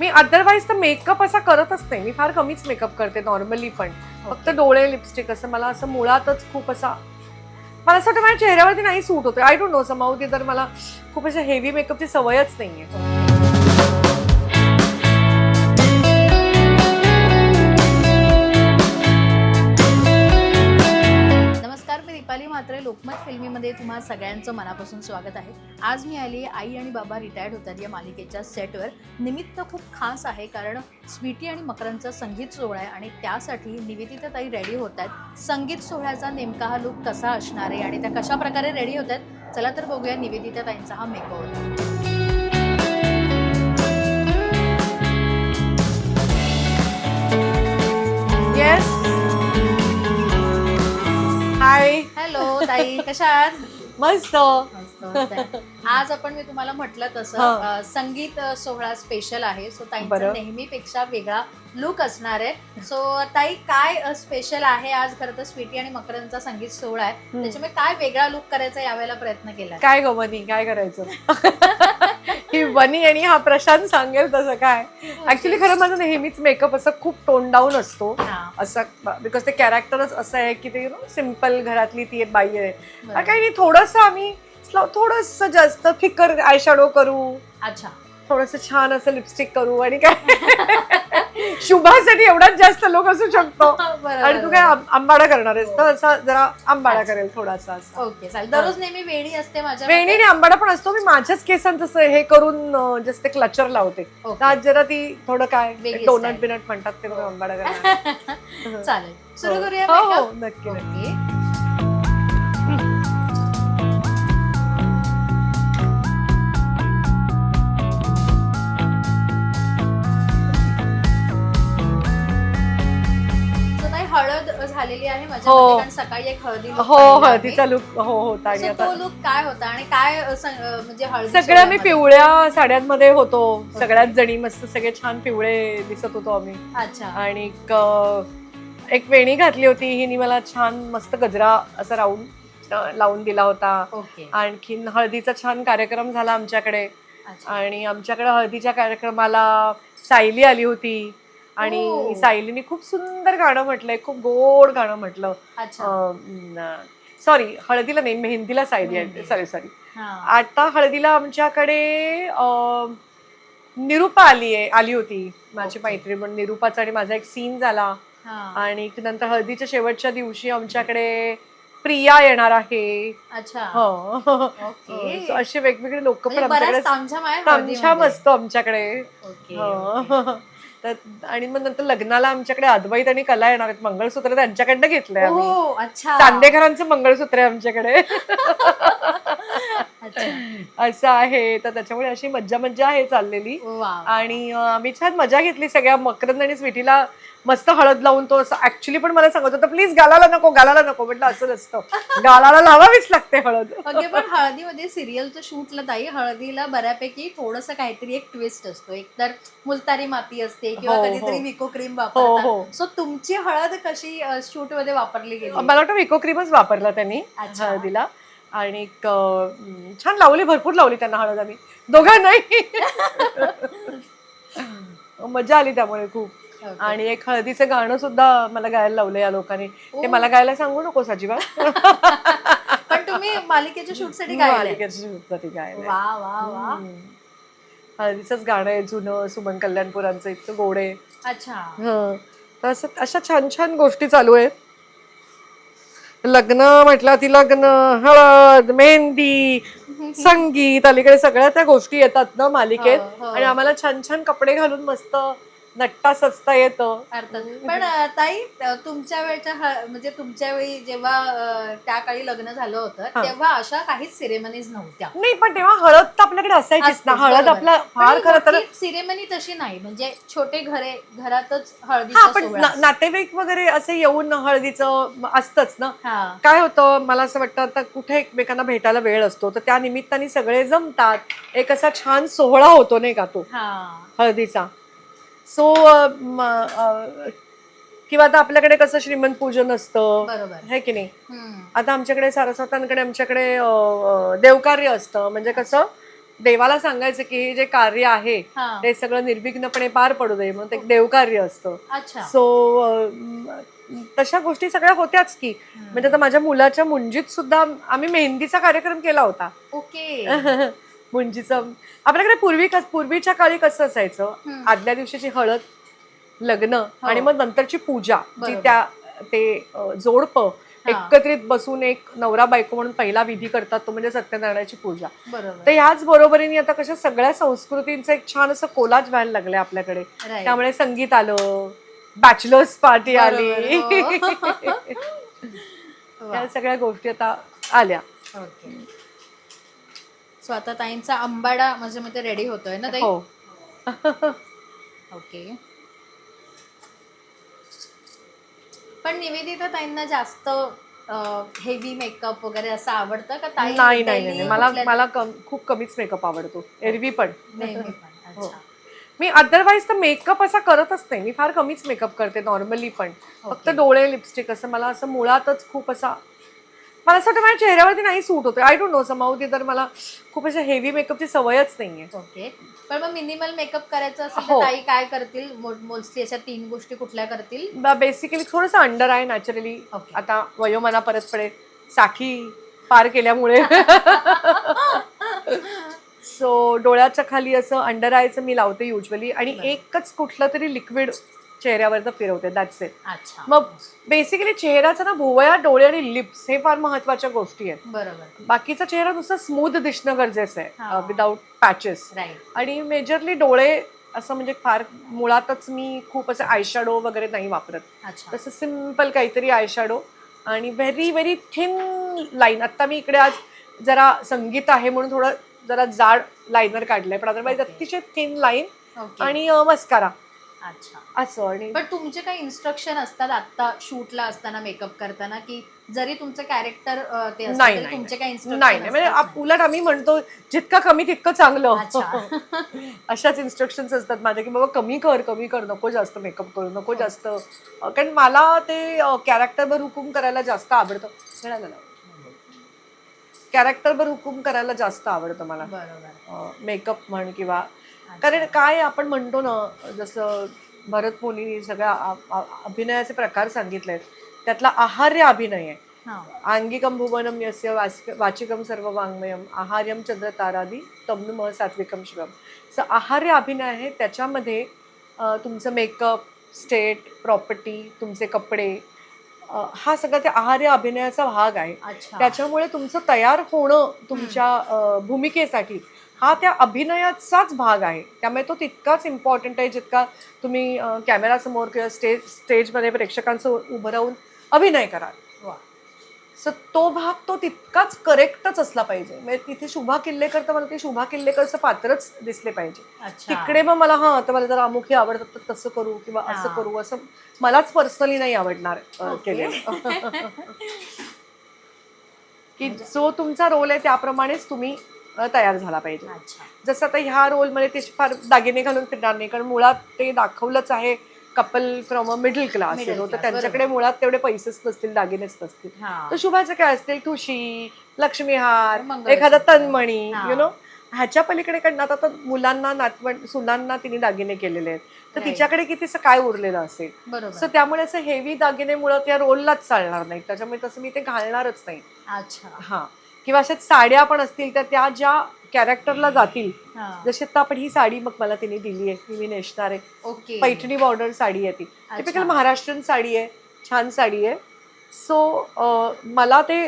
मी otherwise तर makeup असा करतच नाही मी फार कमीच मेकअप करते नॉर्मली पण. फक्त डोळे लिपस्टिक असं मला असं मुळातच खूप असा मला असं वाटतं माझ्या चेहऱ्यावरती नाही सूट होतो. आय डोंट नो समावती तर मला खूप अशा हेवी मेकअपची सवयच नाहीये. नमस्कार मात्र लोकमत फिल्मीमध्ये तुम्हा सगळ्यांचं मनापासून स्वागत आहे. आज मी आली आई आणि बाबा रिटायर्ड होतात या मालिकेच्या सेटवर निमित्त खूप खास आहे कारण स्वीटी आणि मकरांचा संगीत सोहळा आहे आणि त्यासाठी निवेदिता ताई रेडी होत आहेत. संगीत सोहळ्याचा नेमका हा लुक कसा असणार आहे आणि त्या कशा प्रकारे रेडी होत आहेत? चला तर बघूया निवेदिता ताईंचा हा मेकओव्हर कशा आहात मस्त. आज आपण मी तुम्हाला म्हटलं तसं हा. संगीत सोहळा स्पेशल आहे सो ताईंचा बरं. नेहमीपेक्षा वेगळा लुक असणार आहे. सो ताई काय स्पेशल आहे? आज खरं तर स्वीटी आणि मकरांचा संगीत सोहळा आहे. त्याच्यामुळे काय वेगळा लुक करायचा यावेळेला प्रयत्न केला? काय ग बनी काय करायचं? ही बनी आणि हा प्रशांत सांगेल तसं काय. ऍक्च्युली खरं माझं नेहमीच मेकअप असं खूप टोन डाऊन असतो. असं बिकॉज ते कॅरेक्टरच असं आहे की ते सिंपल घरातली ती एक बाई आहे. काही नाही थोडस आम्ही थोडस जास्त थिकर आय शॅडो करू. अच्छा. थोडस छान असं लिपस्टिक करू आणि काय. शुभासाठी एवढाच जास्त लोक असू शकतो. आणि तू काय आंबाडा करणार आहेस? तर असा जरा आंबाडा. करेल थोडासा ओके चालेल. दररोज नेहमी वेणी असते माझ्या वेणीने आंबाडा पण असतो. मी माझ्याच केसांत असं हे करून जस्ट एक क्लचर लावते. आज जरा ती थोडं काय डोनट. बिनट म्हणतात ते बघ आंबाडा करणार. चालेल. सुरू करूया हो हो? नक्की नक्की. आहे हो. कारण सकाळी एक हळदी look हो पाहिला हळदीचा आम्ही. लुक हो होता आणि आता तो लुक काय होता आणि काय अ, सं- अ, म्हणजे हळदी सगळ्या मी सोहळ्यामध्ये? पिवळ्या साड्यांमध्ये होतो. सगळ्याच जणी मस्त सगळे छान पिवळे दिसत होतो आम्ही. अच्छा. आणि एक, अं, एक वेणी घातली होती. हिने मला छान मस्त गजरा असा राऊंड अं, लावून दिला होता. ओके. आणखीन हळदीचा छान कार्यक्रम झाला आमच्याकडे. अच्छा. आणि आमच्याकडे हळदीच्या कार्यक्रमाला सायली आली होती. आणि ओ. सायलीने खूप सुंदर गाणं म्हटलंय खूप गोड गाणं म्हटलं सॉरी हळदीला नाही मेहंदीला सायली. सॉरी सॉरी हा. आता हळदीला आमच्याकडे निरुपा आली आहे आली होती माझी. मैत्रीण म्हणून निरुपाचा आणि माझा एक सीन झाला हा. आणि नंतर हळदीच्या शेवटच्या दिवशी आमच्याकडे प्रिया येणार आहे अच्छा हो. असे वेगवेगळे लोक पण म्हणजे बऱ्याच आमच्याकडे. असतो आमच्याकडे हो. तर आणि मग नंतर लग्नाला आमच्याकडे अद्वैत आणि कला येणार आहेत. मंगळसूत्र त्यांच्याकडनं घेतलंय आम्ही. ओ, अच्छा. चांदेकरांचं मंगळसूत्र आहे आमच्याकडे. असं आहे. तर त्याच्यामुळे अशी मज्जा मज्जा आहे चाललेली. आणि आम्ही छान मजा घेतली सगळ्या. मकरंद आणि स्वीटीला मस्त हळद लावून तो असं ऍक्च्युली पण मला सांगत होता प्लीज गालाला नको गालाला नको. म्हटलं असं नसतं. गालाला लावावीच लागते हळद. पण हळदीमध्ये सिरियलचं शूटला ताई हळदीला बऱ्यापैकी थोडस काहीतरी एक ट्विस्ट असतो. एक तर मुलतारी माती असते किंवा हो, कधीतरी हो. विको क्रीम हो, वापरतात. सो तुमची हळद कशी शूटमध्ये वापरली गेली? मला वाटतं विको क्रीमच वापरला त्यांनी. हळदीला. आणि छान लावली भरपूर लावली त्यांना हळद आम्ही. दोघं नाही मजा आली त्यामुळे खूप. आणि एक हळदीचं गाणं सुद्धा मला गायला लावलं या लोकांनी. ते. मला गायला सांगू नकोस अजिबात. पण तुम्ही मालिकेच्या शूटसाठी गायले मालिकेच्या वा हम्म. हळदीचंच गाणं आहे जुनं सुमन कल्याणपुरांचं इतकं गोड आहे. अच्छा. हं. तर अशा छान छान गोष्टी चालू आहेत. लग्न म्हटलं ती लग्न हळद मेहंदी संगीत अलीकडे सगळ्या त्या गोष्टी येतात ना मालिकेत हो, हो. आणि आम्हाला छान छान कपडे घालून मस्त नट्टा सचता येतं. अर्थात. पण ताई तुमच्या वेळच्या म्हणजे तुमच्या वेळी जेव्हा त्या काळी लग्न झालं होतं. तेव्हा अशा काहीच सिरेमनीज नव्हत्या. नाही पण तेव्हा हळद तर आपल्याकडे असायचीच ना. हळद. आपला फार खरं तर सिरेमनी तशी नाही. म्हणजे छोटे घरे घरातच हा असतो. नातेवाईक वगैरे असे येऊन हळदीचं असतंच ना. काय होतं मला असं वाटतं आता कुठे एकमेकांना भेटायला वेळ असतो तर त्या निमित्ताने सगळे जमतात. एक असा छान सोहळा होतो नाही का तो? हळदीचा. सो किंवा आता आपल्याकडे कसं श्रीमंत पूजन असतं बरोबर. है की नाही. आता आमच्याकडे सारस्वतांकडे आमच्याकडे देवकार्य असतं. म्हणजे कसं देवाला सांगायचं की हे जे कार्य आहे हा. ते सगळं निर्विघ्नपणे पार पडू दे. म्हणून ते एक देवकार्य असतं. सो तशा गोष्टी सगळ्या होत्याच की. म्हणजे आता माझ्या मुलाच्या मुंजीत सुद्धा आम्ही मेहंदीचा कार्यक्रम केला होता. ओके. मुंजीचं आपल्याकडे पूर्वी कस पूर्वीच्या काळी कसं असायचं हम्म. आदल्या दिवशीची हळद लग्न आणि मग नंतरची पूजा जी बरोबर. त्या ते अ, जोडपं हा. एकत्रित बसून एक नवरा बायको म्हणून पहिला विधी करतात तो म्हणजे सत्यनारायणाची पूजा बरोबर तर ह्याच बरोबरीने आता कशा सगळ्या संस्कृतींचं एक छान असं कोलाज व्हायला लागलंय आपल्याकडे Right. त्यामुळे संगीत आलं बॅचलर्स पार्टी आली बरोबर, वा. या सगळ्या गोष्टी आता आल्या सो आता ताईंचा आंबाडा माझ्या मते रेडी होतोय ना ताई? हो. ओके पण निवेदिता ताईंना जास्त हेवी मेकअप वगैरे असं आवडतं का ताई? नाही नाही. मला कुठल्या- मला कम- खूप कमीच मेकअप आवडतो. एरवी पण. नेहमी पण. हो. अच्छा. मी अदरवाईज तर मेकअप असा करतच नाही. मी फार कमीच मेकअप करते नॉर्मली पण. फक्त. डोळे लिपस्टिक असं. मला असं मुळातच खूप असा मला असं वाटतं माझ्या चेहऱ्यावरती नाही सूट होतो आय डोंट नो समावती तर मला खूप अशा हेवी मेकअपची सवयच नाहीये. ओके पण मग मिनिमल मेकअप करायचं असेल हो. तर ताई काय करतील? मोस्टली अशा तीन गोष्टी कुठल्या करतील? बेसिकली थोडंसं अंडर आहे नॅचरली आता वयोमाना परत पडे. साखी पार केल्यामुळे. सो डोळ्याच्या खाली असं अंडर आयचं मी लावते युजली आणि बरं. एकच कुठलं तरी लिक्विड चेहऱ्यावर फिरवते दॅट्स इट मग बेसिकली चेहऱ्याचा ना भुवया डोळे आणि लिप्स हे फार महत्त्वाच्या गोष्टी आहेत. बरोबर. बाकीचा चेहरा नुसता स्मूथ दिसणं गरजेचं आहे. विदाऊट पॅचेस आणि मेजरली डोळे असं म्हणजे फार मुळातच मी खूप असं आयशॅडो वगैरे नाही वापरत. अच्छा. तसं सिंपल काहीतरी आयशॅडो आणि व्हेरी व्हेरी थिन लाईन आत्ता मी इकडे आज जरा संगीत आहे म्हणून थोडं जरा जाड लाईनर काढलंय पण अदरवाईज. अतिशय थिन लाईन आणि मस्कारा अच्छा. असं आणि पण तुमचे काही इन्स्ट्रक्शन असतात आता शूटला असताना मेकअप करताना की जरी तुमचं कॅरेक्टर ते असलं नाही, तरी नाही, तुमचे काही नाही. नाही म्हणजे इन्स्ट्रक्शन आप- उलट आम्ही म्हणतो जितकं कमी तितकं चांगलं. अशाच इन्स्ट्रक्शन्स असतात माझ्या की बाबा कमी कर कमी कर नको जास्त मेकअप करू नको जास्त. अं, कारण मला ते कॅरेक्टरवर हुकूम करायला जास्त आवडतं. कॅरेक्टरवर हुकूम करायला जास्त आवडतं मला. बरोबर. मेकअप म्हण किंवा. कारण काय आपण म्हणतो ना जसं भरत मुनीने सगळ्या अभिनयाचे प्रकार सांगितलेत. त्यातला आहार्य अभिनय आहे. हा. आंगिकम भुवनम यस्य वाचिकम सर्व वाङ्मयम आहार्यम चंद्र तारादी तम म सात्विकम शिवम. सो आहार्य अभिनय आहे. त्याच्यामध्ये तुमचं मेकअप स्टेट प्रॉपर्टी तुमचे कपडे हा सगळा त्या आहार्य अभिनयाचा भाग आहे. त्याच्यामुळे तुमचं तयार होणं तुमच्या भूमिकेसाठी हा त्या अभिनयाचाच भाग आहे त्यामुळे तो तितकाच इम्पॉर्टंट आहे जितका तुम्ही कॅमेरासमोर किंवा स्टेज स्टेजमध्ये प्रेक्षकांसमोर उभं राहून अभिनय कराल वा. सो तो भाग तो तितकाच करेक्टच असला पाहिजे म्हणजे तिथे शुभा किल्लेकर तर मला ते शुभा किल्लेकरचं पात्रच दिसले पाहिजे तिकडे मग मला हा आता मला जर अमुक हे आवडतं तर तसं करू किंवा असं. करू असं मलाच पर्सनली नाही आवडणार. केलेलं की जो तुमचा रोल आहे त्याप्रमाणेच तुम्ही तयार झाला पाहिजे. जसं आता ह्या रोलमध्ये ते फार दागिने घालून फिरणार नाही कारण मुळात ते दाखवलंच आहे couple from a middle class तर त्यांच्याकडे. मुळात तेवढे पैसेच नसतील दागिनेच नसतील. तर शुभाचे काय असतील? ठुशी लक्ष्मीहार. एखादा तन्मणी. यु नो ह्याच्या पलीकडे कडनं आता तर मुलांना नातवंड सुनांना तिने दागिने केलेले आहेत. तर. तिच्याकडे कितीसं काय उरलेलं असेल? सो त्यामुळे असं हेवी दागिने मुळात त्या रोललाच चालणार नाही त्याच्यामुळे तसं मी ते घालणारच नाही. अच्छा. हा. किंवा अशाच साड्या पण असतील तर त्या ज्या कॅरेक्टरला जातील. हा. जशी आता आपण ही साडी मग मला तिने दिली आहे मी नेसणार आहे. ओके. पैठणी बॉर्डर साडी आहे ती. टिपिकल महाराष्ट्रीयन साडी आहे छान साडी आहे. सो मला ते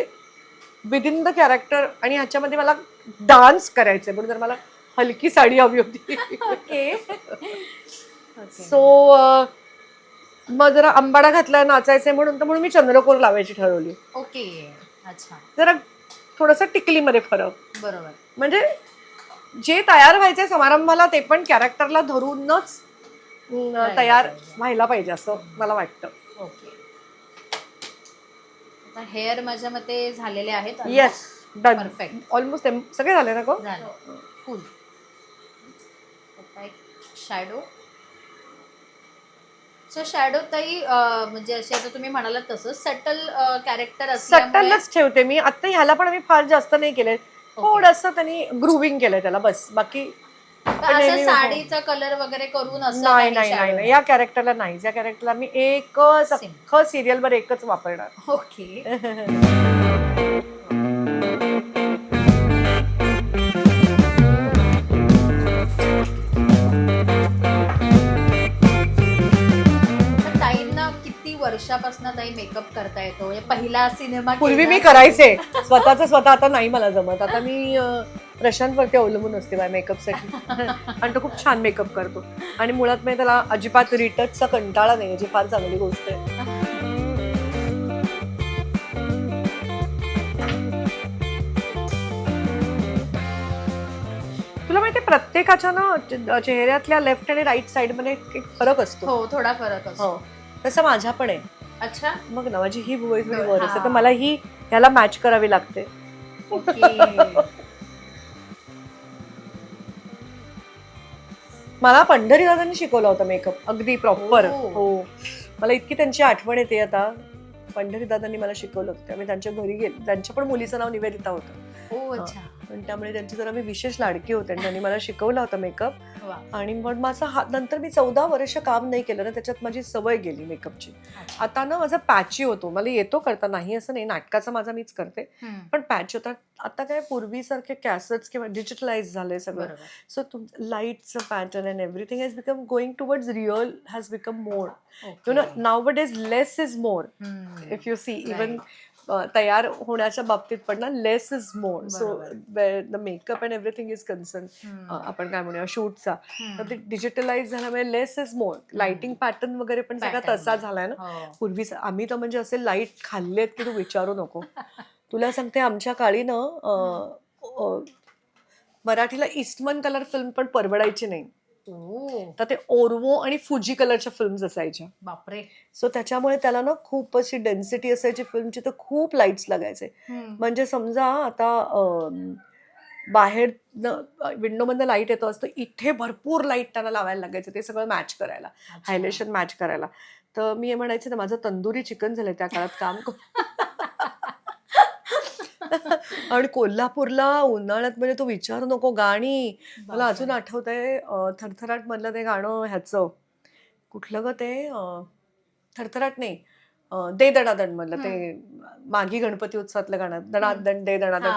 विदिन द कॅरेक्टर आणि ह्याच्यामध्ये मला डान्स करायचं म्हणून जर मला हलकी साडी हवी होती. ओके. सो मग जरा आंबाडा घातलाय नाचायचंय म्हणून तर म्हणून मी चंद्रकोर लावायची ठरवली. ओके. अच्छा. जरा थोडंसं टिकलीमध्ये फरक. बरोबर. म्हणजे जे तयार व्हायचे समारंभाला ते पण कॅरेक्टरला धरूनच तयार. व्हायला पाहिजे असं मला वाटतं. ओके. आता हेअर माझ्या मते झालेले आहेत येस डन परफेक्ट ऑलमोस्ट सगळे झाले ना गो? झालं. फुल शॅडो सो शॅडो ताई म्हणजे असे आता तुम्ही म्हणालात तसं सटल कॅरेक्टर सट्टलच ठेवते मी. आता ह्याला पण मी फार जास्त नाही केले थोडस त्यांनी ग्रुविंग केलंय त्याला बस. बाकी असं साडीचा कलर वगैरे करून असं नाही नाही नाही या कॅरेक्टरला नाही. या कॅरेक्टरला मी एकच Same. अख्खं सिरियल वर एकच वापरणार. ओके वर्षापासून ताई मेकअप करता येतो. म्हणजे पहिला सिनेमा पूर्वी मी. करायचे. स्वतःच स्वतः आता नाही मला जमत. आता मी प्रशांतवरती अवलंबून असते माझ्या मेकअपसाठी आणि तो खूप छान मेकअप करतो. आणि मुळात मी त्याला अजिबात रिटचचा कंटाळा नाही याची फार चांगली गोष्ट आहे. तुला माहिती प्रत्येकाच्या ना चेहऱ्यातल्या लेफ्ट आणि राईट साइडमध्ये फरक असतो. हो थोडा फरक असतो. हो. तसं माझ्या पण आहे. अच्छा? मग ना माझी ही भुवई थोडी बर, वर असते हा. तर मला ही ह्याला मॅच करावी लागते. मला पंढरी दादांनी शिकवला होता मेकअप अगदी प्रॉपर ओ. हो. मला इतकी त्यांची आठवण येते आता. पंढरी दादांनी मला शिकवलं होतं मी त्यांच्या घरी गेले त्यांच्या पण मुलीचं नाव निवेदिता होतं. ओ अच्छा पण त्यामुळे त्यांची जरा मी विशेष लाडकी होते आणि त्यांनी मला शिकवला होता मेकअप आणि मग माझा हा नंतर मी चौदा वर्ष काम नाही केलं ना त्याच्यात माझी सवय गेली मेकअपची. आता ना माझा पॅची होतो मला येतो करता नाही असं नाही नाटकाचा माझा मीच करते. पण पॅच होता आता काय पूर्वीसारखे कॅसेट्स किंवा डिजिटलाइज झालंय सगळं So तुम and everything has become going towards real has become more. You know okay. nowadays less is more. हम्म. If you see even uh, तयार होण्याच्या बाबतीत पण ना less is more so the makeup and everything is concern. आपण काय म्हणूया शूटचा. तर ते डिजिटलाइज झाल्यामुळे less is more lighting pattern वगैरे पण सगळा. तसा झालाय ना. हो. पूर्वी आम्ही तर म्हणजे असे लाइट खाल्लेत की तू विचारू नको. तुला सांगते आमच्या काळी ना मराठीला ईस्टमन कलर फिल्म पण परवडायची नाही. तर ते ओरवो आणि फुजी कलरच्या फिल्म्स असायच्या. बापरे. सो त्याच्यामुळे त्याला ना खूप अशी डेन्सिटी असायची फिल्मची तर खूप लाईट्स लागायचे. म्हणजे समजा आता बाहेर विंडोमधनं लाइट येतो असतो इथे भरपूर लाइट त्याला लावायला लागायचं ते सगळं मॅच करायला. हायलेशन मॅच करायला. तर मी हे म्हणायचे ना माझं तंदुरी चिकन झालंय त्या काळात काम. आणि कोल्हापूरला उन्हाळ्यात म्हणजे तो विचारू नको गाणी. मला अजून. आठवतंय अं, थरथराट मधलं ते गाणं ह्याचं. कुठलं ग ते? थरथराट नाही दे दणादण मधलं ते मागी गणपती उत्सवातलं गाणं. दणादण दे दणादण.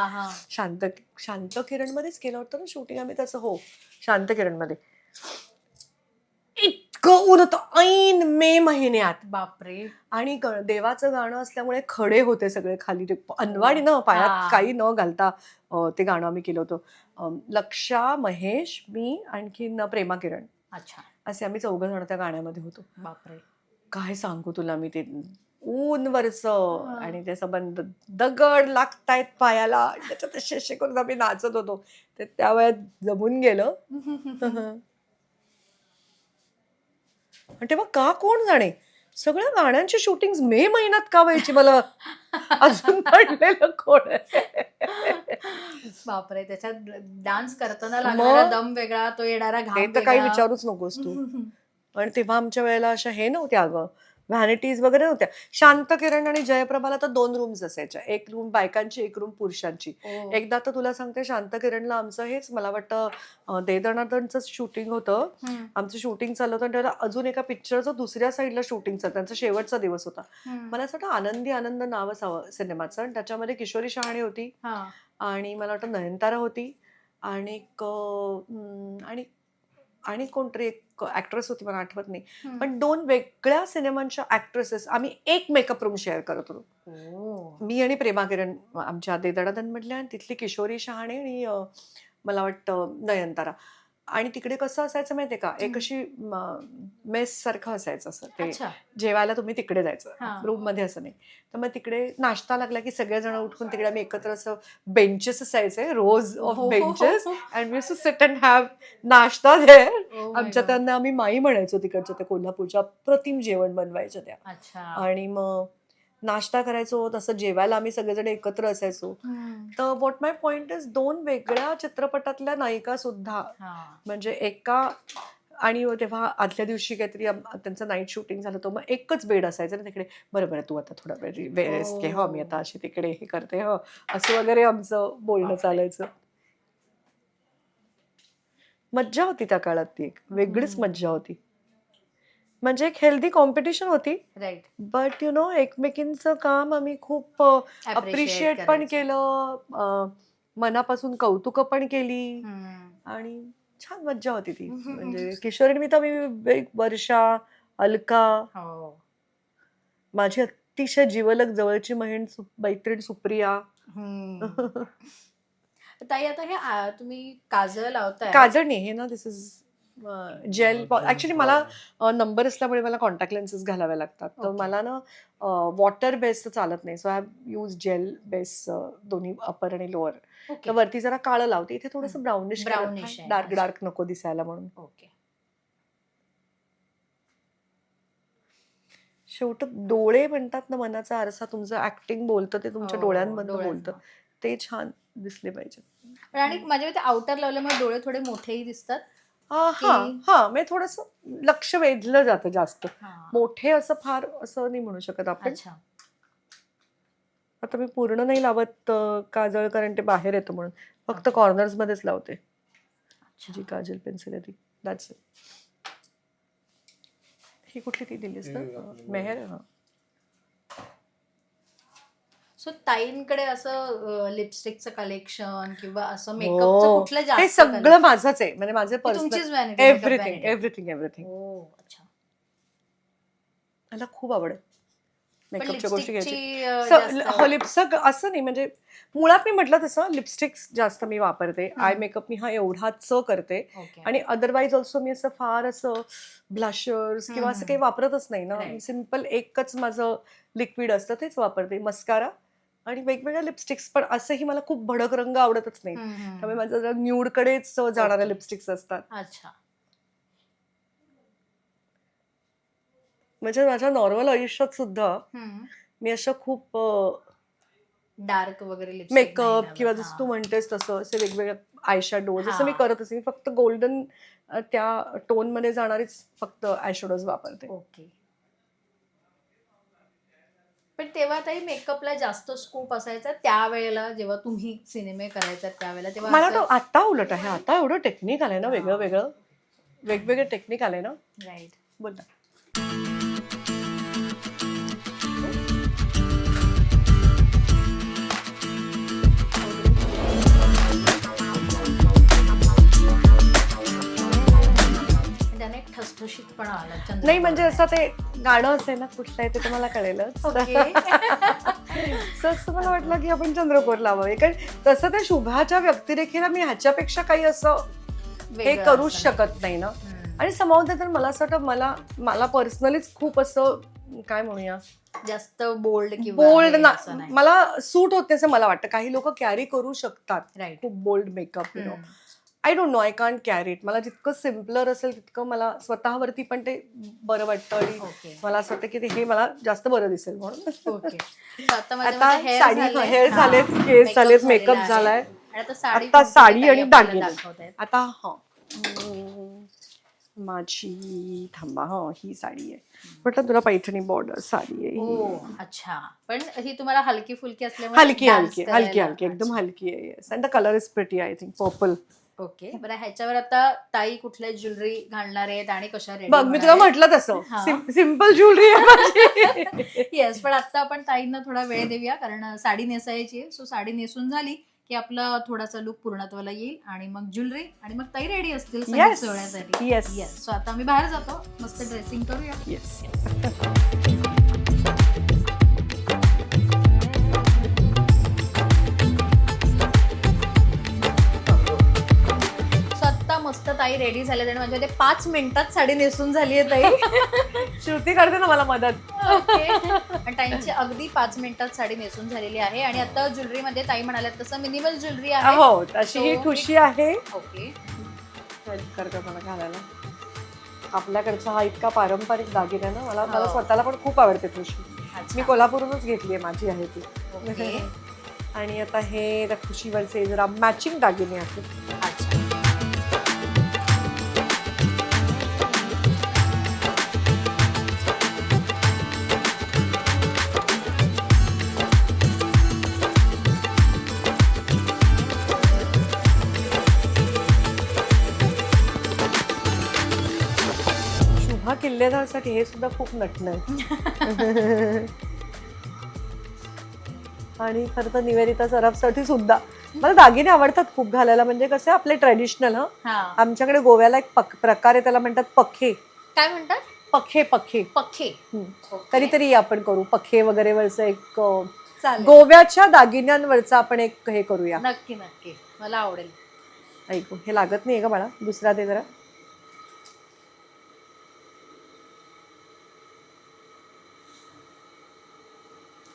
शांत शांत किरण मध्येच केलं होतं ना? शूटिंग आम्ही त्याचं हो. शांत किरणमध्ये इतकं ऊन होतं ऐन मे महिन्यात? बापरे. आणि ग- देवाचं गाणं असल्यामुळे खडे होते सगळे खाली. ते अनवाडी न हा. पायात काही न घालता अं, ते गाणं आम्ही केलं होतं. अं, लक्षा महेश मी आणखीन प्रेमा किरण. अच्छा. असे आम्ही चौघ जण त्या गाण्यामध्ये होतो. बापरे. काय सांगू तुला मी ते? ऊन वरच. आणि ते संबंध दगड लागतायत पायाला. त्याच्यात असे असे करून आम्ही नाचत होतो. ते त्या वेळात जमून गेलं. आणि तेव्हा का कोण जाणे सगळ्या गाण्यांची शूटिंग मे महिन्यात का व्हायची मला अजून म्हणलेलं कोण? बापरे त्याच्यात डान्स करताना लागणारा? दम वेगळा तो येणारा घाम ते तर काही. विचारूच नकोस तू आणि तेव्हा आमच्या वेळेला अशा हे नव्हत्या अगं व्हॅनिटीज वगैरे नव्हत्या. शांत किरण आणि जयप्रभाला तर दोन रूम्स असायच्या. एक रूम बायकांची एक रूम पुरुषांची. ओ. एकदा तर तुला सांगते शांत किरणला आमचं हेच मला वाटतं अं, दे दणादणचं शूटिंग होतं आमचं शूटिंग चाललं होतं आणि त्याला अजून एका पिक्चरचं दुसऱ्या साईडला शूटिंग चालतं. त्यांचा शेवटचा दिवस होता. मला असं वाटतं आनंदी आनंद नाव असावं सिनेमाचं. आणि त्याच्यामध्ये किशोरी शहाणे होती. हा. आणि मला वाटतं नयनतारा होती. आणि आणि आणि कोणतरी एक ऍक्ट्रेस होती मला आठवत नाही. पण दोन वेगळ्या सिनेमांच्या ऍक्ट्रेसेस आम्ही एक मेकअप रूम शेअर करत होतो. मी आणि प्रेमा किरण आमच्या देदडादन मधल्या आणि तिथली किशोरी शहाणे आणि मला वाटतं नयनतारा आणि तिकडे कसं असायचं माहितीये का? एक. अशी मेस सारखं असायचं असं. ते जेवायला तुम्ही तिकडे जायचं. रूममध्ये असं नाही. तर मग तिकडे नाश्ता लागला की सगळेजण उठून तिकडे आम्ही एकत्र असं बेंचेस असायचे rows of benches and sit and have नाश्ता Oh आमच्या. त्यांना आम्ही माई म्हणायचो तिकडच्या त्या कोल्हापूरच्या प्रतिम जेवण बनवायच्या त्या. आणि मग नाश्ता करायचो तसं जेवायला आम्ही सगळेजण एकत्र असायचो. तर वॉट माय पॉइंट इज दोन वेगळ्या चित्रपटातल्या नायिका सुद्धा. म्हणजे एका आणि तेव्हा आदल्या दिवशी काहीतरी त्यांचं नाईट शूटिंग झालं होतं मग एकच बेड असायचं ना तिकडे बरं बरं तू आता थोडा वेळ रेस्ट घे हो मी आता अशी तिकडे हे करते हो असं वगैरे आमचं बोलणं. चालायचं मज्जा होती त्या काळात ती एक वेगळीच. मज्जा होती म्हणजे एक हेल्दी कॉम्पिटिशन होती. राईट बट यु नो एकमेकींचं काम आम्ही खूप अप्रिशिएट पण केलं. मनापासून कौतुक पण केली. आणि छान मज्जा होती ती. म्हणजे किशोरी मी तर मी वर्षा अलका. हो. माझी अतिशय जिवलग जवळची बहीण मैत्रीण सुप्रिया. ताई आता हे तुम्ही काजळ लावताय. काजळ नाही हे ना दिस इज जेल ऍक्च्युली मला नंबर असल्यामुळे मला कॉन्टॅक्ट लेन्सेस घालाव्या लागतात. तर. मला ना वॉटर बेस्ड चालत नाही. So I use gel base दोन्ही अपर आणि लोअर तर वरती जरा काळं लावते. इथे थोडस ब्राउनिश आहे, डार्क. डार्क नको दिसायला म्हणून. ओके शेवट डोळे म्हणतात ना मनाचा आरसा तुमचं ऍक्टिंग बोलतं ते तुमच्या हो, डोळ्यांमधून. बोलतं. ते छान दिसले पाहिजे आणि माझ्या आउटर लावल्यामुळे डोळे थोडे मोठेही दिसतात. हा हा म्हणजे थोडस लक्ष वेधलं जातं जास्त. मोठे असं फार असं नाही म्हणू शकत आपण. अच्छा. आता मी पूर्ण नाही लावत काजळ कारण ते बाहेर येतं म्हणून. फक्त कॉर्नर्स मध्येच लावते. अच्छा. जी काजल पेन्सिल आहे ती. दॅट्स ही कुठली ती दिलीस ना? मेहर हा. सो ताईंकडे असं लिपस्टिकचं कलेक्शन किंवा असं हो. मेकअपचं कुठलं जास्त हे सगळं माझंच आहे म्हणजे माझे? ही तुमचीच vanity, makeup everything vanity. Everything everything हो अच्छा मला खूप आवड पण मेकअपच्या गोष्टी घ्यायची लिपस्टिकची अं, जास्त- लिपस्टिक असं नाही म्हणजे मुळात मी म्हटलं तसं लिपस्टिक्स जास्त मी वापरते आय. मेकअप मी हा एवढाच करते. आणि अदरवाईज ऑल्सो मी असं फार असं ब्लशर्स किंवा असं हम्म. काही वापरतच नाही ना Right. सिंपल एकच माझं लिक्विड असतं तेच वापरते मस्कारा आणि वेगवेगळ्या लिपस्टिक्स पण असंही मला खूप भडक रंग आवडतच नाही. त्यामुळे माझं जरा न्यूड कडेच जाणाऱ्या. लिपस्टिक्स असतात अच्छा म्हणजे माझ्या नॉर्मल आयुष्यात सुद्धा मी अशा खूप डार्क वगैरे मेकअप किंवा. जसं तू. म्हणतेस तसं असे वेगवेगळे आयशॅडो जसं मी. करत असे मी फक्त गोल्डन त्या टोनमध्ये जाणारीच फक्त आयशॅडोज वापरते ओके पण तेव्हा ताई मेकअपला जास्त स्कोप असायचा त्यावेळेला जेव्हा तुम्ही सिनेमे करायचा त्यावेळेला तेव्हा मला वाटतं आता उलट आहे आता एवढं टेक्निक आलंय ना वेगळं वेगळं वेगवेगळे टेक्निक आले ना. राईट बोल ना. ठसठशीतपणा आला चंद्र नाही म्हणजे असं ते गाणं असेल ना कुठलं आहे ते तुम्हाला कळेलच. असं मला वाटलं की आपण चंद्रकोर लावावे कारण तसं त्या शुभाच्या व्यक्तिरेखेला मी ह्याच्यापेक्षा काही असं हे करूच. शकत नाही. ना. आणि समावते तर मला असं वाटतं मला मला पर्सनलीच खूप असं काय म्हणूया? जास्त बोल्ड किंवा बोल्ड ना मला सूट होते असं मला वाटतं. काही लोक कॅरी करू शकतात. राईट खूप bold makeup I don't know I can't carry it मला जितकं सिम्पलर असेल तितकं मला स्वतःवरती पण ते बरं वाटतं आणि मला असं वाटतं की ते हे मला जास्त बरं दिसेल म्हणून. आता साडी. हेअर. झालेत केस झालेत मेकअप. झालाय. आता साडी आणि दागिने. आता हा. माझी थांबा हा ही साडी आहे. म्हटलं तुला पैठणी बॉर्डर साडी आहे. अच्छा. पण ही तुम्हाला हलकी फुलकी असल्यामुळे हलकी हलकी हलकी हलकी एकदम हलकी आहे. Yes and the colour is pretty I think purple okay. बरं ह्याच्यावर आता ताई कुठल्या ज्वेलरी घालणार आहेत आणि कशा रेडी बघ मी तुला म्हटलं तसं. हा. सिंपल ज्वेलरी आहे माझी. येस पण आता आपण ताईंना थोडा वेळ देऊया कारण साडी नेसायची आहे. सो साडी नेसून झाली की आपला थोडासा लुक पूर्णत्वाला येईल आणि मग ज्वेलरी आणि मग ताई रेडी असतील Yes. सोहळ्यासाठी Yes. येस सो आता आम्ही बाहेर जातो. मस्त ड्रेसिंग करूया. येस ताई रेडी झाले आणि माझ्या मते पाच मिनिटात साडी नेसून झाली आहे ताई. श्रुती करते ना मला मदत. ओके आणि ताईंची अगदी पाच मिनिटात साडी नेसून झालेली आहे. आणि आता ज्वेलरी मध्ये ताई म्हणाल्यात तसं मिनिमल ज्वेलरी आहे. हो तशी ही So, ठुशी आहे. ओके हेल्प करते मला घालायला. आपल्याकडचा हा इतका पारंपरिक दागिना ना मला मला हो. स्वतःला पण खूप आवडते ठुशी. अच्छा. मी कोल्हापूरहूनच घेतली आहे माझी आहे ती. ओके आणि आता हे त्या खुशीवरचे जरा मॅचिंग दागिने आहेत. अच्छा. नेहा किल्लेदारसाठी हे सुद्धा खूप नटणं आहे. आणि खरं तर निवेदिता सराफसाठी सुद्धा. मला दागिने आवडतात खूप घालायला. म्हणजे कसे आपले ट्रेडिशनल हा. आमच्याकडे गोव्याला एक पक प्रकार आहे त्याला म्हणतात पखे. काय म्हणतात? पखे पखे. पखे. कधीतरी या आपण करू. पखे वगैरे वरचं एक गोव्याच्या दागिन्यांवरचा आपण एक हे करूया. नक्की नक्की. मला आवडेल. ऐकू. हे लागत नाहीये का मला दुसरा ते जरा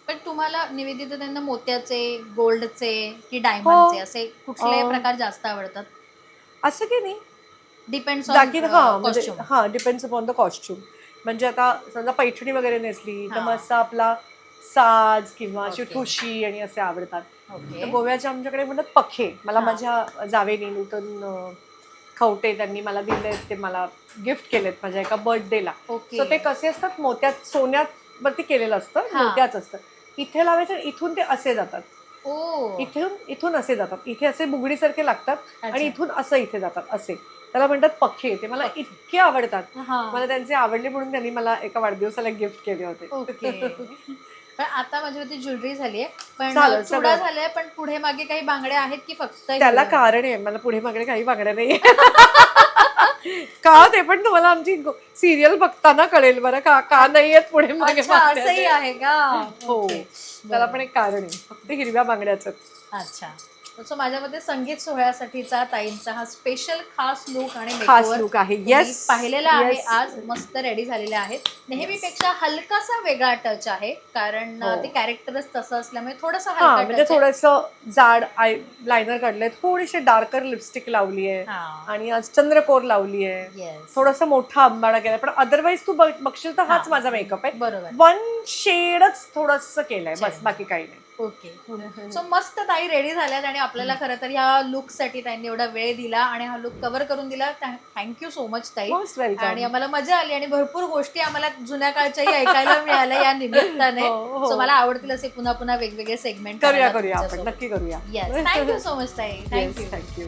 पण तुम्हाला निवेदित त्यांना मोत्याचे गोल्डचे की डायमंडचे असे कुठले अं. प्रकार जास्त आवडतात? असं की नाही. डिपेंड्स दागिने ऑन हा म्हणजे कॉस्ट्युम हा डिपेंड्स अपॉन द कॉस्ट्युम म्हणजे आता समजा पैठणी वगैरे नेसली तर हा. मग असं आपला साज किंवा अशी Okay. ठुशी आणि असे आवडतात. ओके. गोव्याच्या आमच्याकडे म्हणतात पखे. मला हा. माझ्या जावेनी नूतन अं, खवटे त्यांनी मला दिले ते मला गिफ्ट केलेत माझ्या एका बर्थडेला सो ते कसे असतात? मोत्यात सोन्यात वरती केलेलं असतं हा. मोत्याच असतं. इथे लावायचं इथून ते असे जातात. ओ. इथून इथून असे जातात. इथे असे बुगडीसारखे लागतात आणि. इथून असं इथे जातात असे. त्याला म्हणतात पखे ते मला. इतके आवडतात. मला त्यांचे आवडले म्हणून त्यांनी मला एका वाढदिवसाला गिफ्ट केले होते. ओके. पण आता माझ्यावरती ज्वेलरी झाली आहे पण चुडा सगळं. झालाय पण पुढे मागे काही बांगड्या आहेत की फक्त त्याला? कारण आहे. मला पुढे मागणे काही मागण्या नाही का ते पण तुम्हाला आमची सिरियल बघताना कळेल बरं का का नाही आहेत पुढे मागे अच्छा, असंही. आहे का हो ओके. त्याला. पण एक कारण आहे फक्त हिरव्या बांगड्याच अच्छा सो माझ्यामध्ये संगीत सोहळ्यासाठीचा ताईंचा हा स्पेशल खास लुक आणि खास लुक आहे. येस पाहिलेला आहे आज. मस्त रेडी झालेले आहेत. नेहमीपेक्षा हलकासा वेगळा टच आहे. कारण हो. ते कॅरेक्टरच तसं असल्यामुळे थोडस हलका म्हणजे. थोडस जाड आय लायनर काढलंय. थोडीशी डार्कर लिपस्टिक लावली आहे. आणि आज चंद्रकोर लावली आहे. थोडासा मोठा आंबाडा केलाय. पण अदरवाईज तू बघ- बघशील तर हाच. माझा मेकअप आहे. बरोबर. वन शेडच थोडस केलंय. बस. बाकी काही नाही. ओके. सो मस्त ताई रेडी झाल्यात आणि आपल्याला खरं तर ह्या लुकसाठी त्यांनी एवढा वेळ दिला आणि हा लुक कव्हर करून दिला. थँक्यू सो मच ताई. आणि आम्हाला मजा आली आणि भरपूर गोष्टी आम्हाला जुन्या काळच्याही ऐकायला मिळाल्या या निमित्ताने. हो, सो मला आवडतील असे पुन्हा पुन्हा वेगवेगळे सेगमेंट करूया करूया आपण. नक्की करूया. येस थँक्यू सो मच ताई. Thank you thank you